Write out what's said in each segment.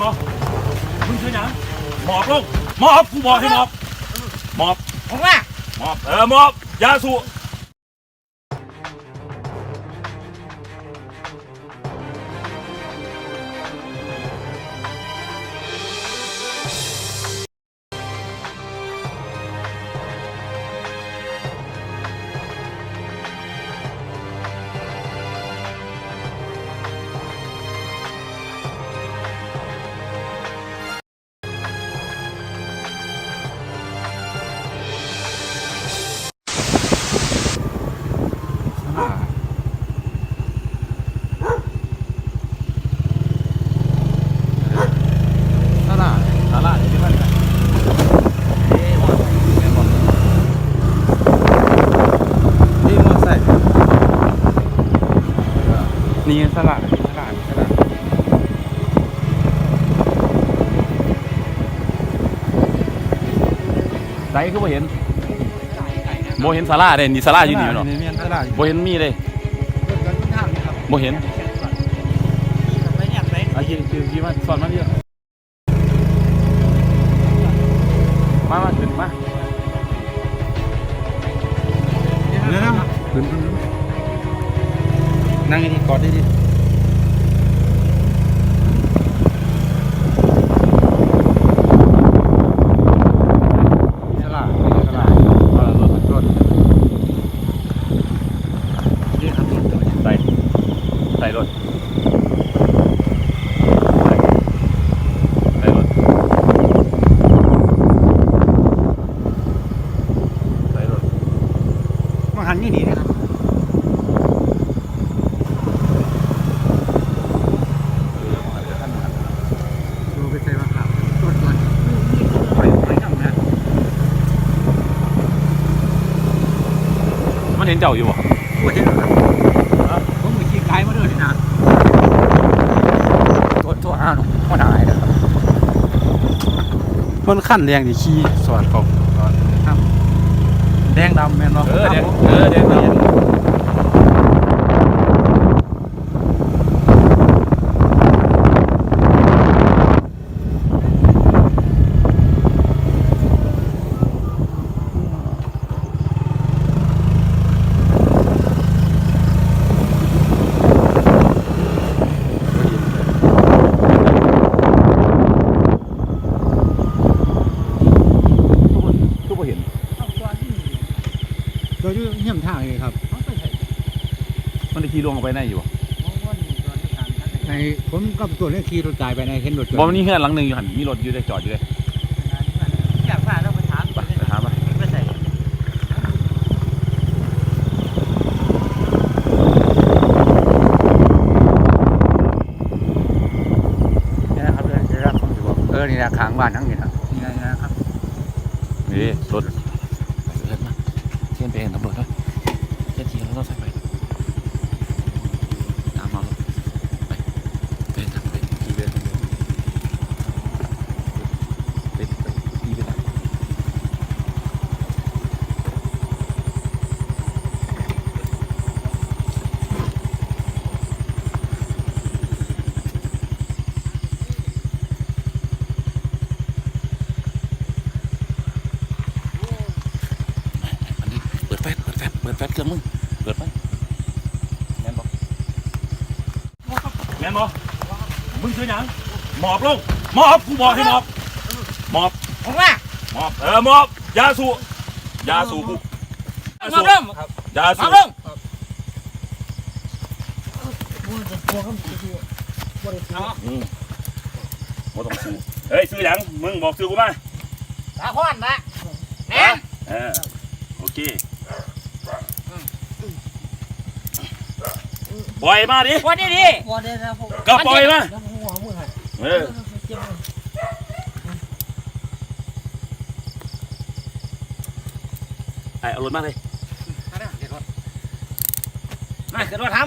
นบ่มึงชื่อหยังหมอบลงหมอบกูบอกให้หมอบหมอบ ผมว่า หมอบ เออหมอบยาสูบ นี่ตลาดตลาดตลาดใส่คือบ่เห็นบ่เห็นศาลาเด้นี่ศาลาอยู่นี่เนาะนี่เมียนตลาดบ่เห็นมีเลยบ่เห็นไปเนี่ยไปอะยืนยืนยืนมาสอนมาเยอะ นั่งดีกอดดีดีตลาดนี่ตลาดตลาดรถรถนี่ครับรถ ใส่ใส่รถใส่รถใส่รถ มาหันนี่หนีนะครับดูไปใส่มาขาวรถรถไปไปทำนะ มัน เห็นเจ้าอยู่บ่ปวดที่ไหนครับผมไปขี่ไกลมาด้วยนะโทษโทษอ้าวหัวหน้าไอ้นะครับมันขั้นแดงที่ขี่สอดเขาสอดครับแดงดำแม่นบ่เออเดี๋ยวเออเดี๋ยวเดี๋ยว คือบ่เห็น เรา อยู่เยี่ยมทางเลยครับมันได้ขี่ลงออกไปได้อยู่บ่ในผมก็ตัวนี้ขี่รถกายไปในเห็นรถบ่มันนี่เฮือนหลังหนึงอยู่หั่นมีรถอยู่ได้จอดอยู่ได้อยากพาเราไปถามไปไปถามมาไปใส่นี่นะครับเดี๋ยวรับผมจะบอกเออนี่นะค้างบ้านทั้งนี้นะนี่นะครับนี่รถเชิญมาเชิญไปเองตำรวจด้วยเชิญทีแล้วเราใส่ไปตามมาไปไปทางไปขี่ไปไปไปขี่ไปไหนมันดิเปิดแฟลชเปิดแฟลชเปิดแฟลชเครื่องมึง เปิดไฟแม่นบอกแม่นบอกมึงชื่อหยังหมอบลงหมอบกูบอกให้หมอบหมอบผมว่าหมอบเออหมอบยาสูบยาสูบกูยามาสูบเริ่มยามาสูบเริ่มอืมบ่ต้องสูบเฮ้ยซื้อหยังมึงบอกซื้อกูมาสาพอนนะแหน่เออโอเค ปล่อยมาดิ วันนี้ดิก็ปล่อยมาเออไอเอารถมาเลยมาขึ้นมาท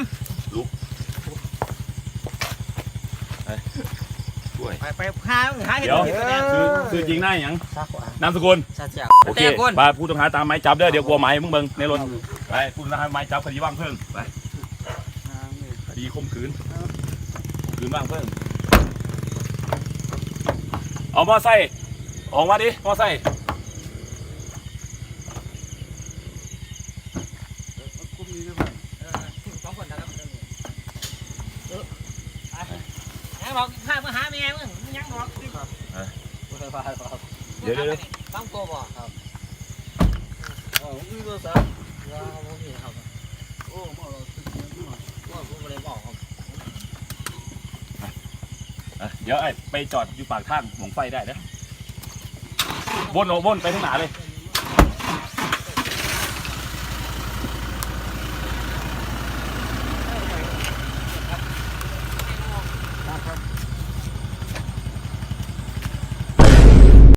ช่วยำไปไปหาหาเห็ดเดี๋ยว เห็ดเนี่ยซื้อซื้อจริงได้หยังนามสกุลสัจจะโอเคแต่คน ไปผู้ต้องหาตามหมายจับเด้อเดี๋ยวกลัวหมายมึงเบิ่งในรถ ไปผู้ต้องหาหมายจับคดีว่างเพิ่งไปค ดีข่มขืนข่มขืนว่างเพิ่งเอามอไซค์ออกมาดิมอไซค์สองคนนะครับเออไอ้บอกพามาหาแม่มึงยังบอกครับเดี๋ยวเดี๋ยวเดี๋ยวต้องตัวบอกครับอ๋อผมมีโทรศัพท์ว่าผมมีครับโอ้มาเรา อะเดี๋ยวไอ้ไปจอดอยู่ปากทางหมองไฟได้นะวนออกวนไปทางหนาเลย